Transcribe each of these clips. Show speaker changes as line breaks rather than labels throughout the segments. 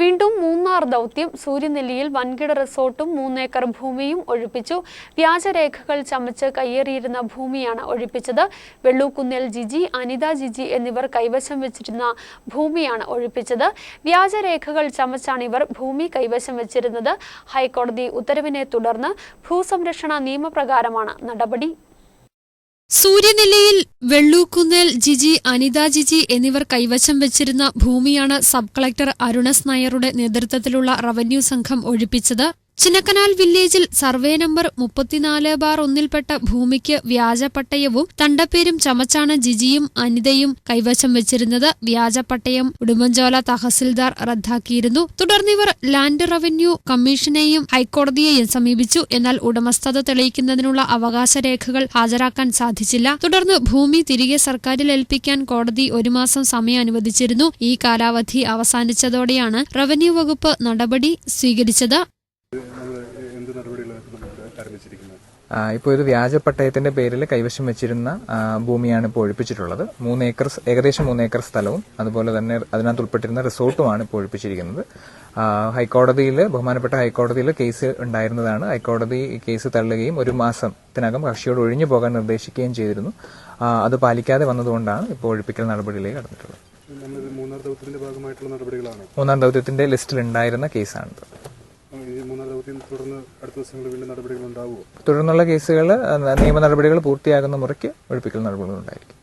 വീണ്ടും മൂന്നാർ ദൗത്യം സൂര്യനെല്ലിയിൽ വൻകിട റിസോർട്ടും മൂന്നേക്കർ ഭൂമിയും ഒഴിപ്പിച്ചു. വ്യാജരേഖകൾ ചമച്ച് കയ്യേറിയിരുന്ന ഭൂമിയാണ് ഒഴിപ്പിച്ചത്. വെള്ളൂക്കുന്നിൽ ജിജി അനിത ജിജി എന്നിവർ കൈവശം വെച്ചിരുന്ന ഭൂമിയാണ് ഒഴിപ്പിച്ചത്. വ്യാജരേഖകൾ ചമച്ചാണ് ഇവർ ഭൂമി കൈവശം വെച്ചിരുന്നത്. ഹൈക്കോടതി ഉത്തരവിനെ തുടർന്ന് ഭൂസംരക്ഷണ നിയമപ്രകാരമാണ് നടപടി
സൂര്യനെല്ലിയിൽ വെള്ളൂക്കുന്നേൽ ജിജി അനിത ജിജി എന്നിവർ കൈവശം വെച്ചിരുന്ന ഭൂമിയാണ് സബ് കളക്ടർ അരുണസ് നായരുടെ നേതൃത്വത്തിലുള്ള റവന്യൂ സംഘം ഒഴിപ്പിച്ചത്. ചിന്നക്കനാൽ വില്ലേജിൽ സർവേ നമ്പർ മുപ്പത്തിനാല് ബാർ ഒന്നിൽപ്പെട്ട ഭൂമിക്ക് വ്യാജപട്ടയവും തണ്ടപ്പേരും ചമച്ചാണ് ജിജിയും അനിതയും കൈവശം വെച്ചിരുന്നത്. വ്യാജപട്ടയം ഉടുമ്പൻചോല തഹസിൽദാർ റദ്ദാക്കിയിരുന്നു. തുടർന്നിവർ ലാൻഡ് റവന്യൂ കമ്മീഷനെയും ഹൈക്കോടതിയെയും സമീപിച്ചു. എന്നാൽ ഉടമസ്ഥത തെളിയിക്കുന്നതിനുള്ള അവകാശ രേഖകൾ ഹാജരാക്കാൻ സാധിച്ചില്ല. തുടർന്ന് ഭൂമി തിരികെ സർക്കാരിൽ ഏൽപ്പിക്കാൻ കോടതി ഒരു മാസം സമയം അനുവദിച്ചിരുന്നു. ഈ കാലാവധി അവസാനിച്ചതോടെയാണ് റവന്യൂ വകുപ്പ് നടപടി സ്വീകരിച്ചത്.
എന്ത് നടപടികളാണ് നമ്മൾ ആരംഭിച്ചിരിക്കുന്നത്?
ആ, ഇപ്പോൾ ഒരു വ്യാജ പട്ടയത്തിന്റെ പേരിൽ കൈവശം വെച്ചിരുന്ന ഭൂമിയാണ് ഇപ്പോൾ ഒഴിപ്പിച്ചിട്ടുള്ളത്. മൂന്ന് ഏക്കർ ഏകദേശം മൂന്ന് ഏക്കർ സ്ഥലവും അതുപോലെ തന്നെ അതിനകത്ത് ഉൾപ്പെട്ടിരുന്ന റിസോർട്ടുമാണ് ഇപ്പോൾ ഒഴിപ്പിച്ചിരിക്കുന്നത്. ഹൈക്കോടതിയിൽ ബഹുമാനപ്പെട്ട ഹൈക്കോടതിയിൽ കേസ് ഉണ്ടായിരുന്നതാണ്. ഹൈക്കോടതി കേസ് തള്ളുകയും ഒരു മാസത്തിനകം കക്ഷിയോട് ഒഴിഞ്ഞു പോകാൻ നിർദ്ദേശിക്കുകയും ചെയ്തിരുന്നു. അത് പാലിക്കാതെ വന്നതുകൊണ്ടാണ് ഇപ്പോൾ ഒഴിപ്പിക്കൽ നടപടിയിലേക്ക് കടന്നിട്ടുള്ളത്. മൂന്നാം ദൗത്യത്തിന്റെ ലിസ്റ്റിൽ ഉണ്ടായിരുന്ന കേസാണിത്.
തുടർന്ന് അടുത്ത ദിവസങ്ങളിൽ വീണ്ടും നടപടികൾ ഉണ്ടാവുമോ?
തുടർന്നുള്ള കേസുകൾ നിയമ നടപടികൾ പൂർത്തിയാകുന്ന മുറയ്ക്ക് ഒഴിപ്പിക്കൽ നടപടികൾ ഉണ്ടായിരിക്കും.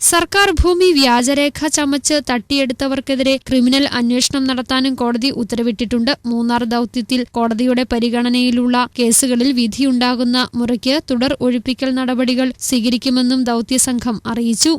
സർക്കാർ ഭൂമി വ്യാജരേഖ ചമച്ച് തട്ടിയെടുത്തവർക്കെതിരെ ക്രിമിനൽ അന്വേഷണം നടത്താനും കോടതി ഉത്തരവിട്ടിട്ടുണ്ട്. മൂന്നാർ ദൌത്യത്തിൽ കോടതിയുടെ പരിഗണനയിലുള്ള കേസുകളിൽ വിധിയുണ്ടാകുന്ന മുറയ്ക്ക് തുടർ ഒഴിപ്പിക്കൽ നടപടികൾ സ്വീകരിക്കുമെന്നും ദൌത്യസംഘം അറിയിച്ചു.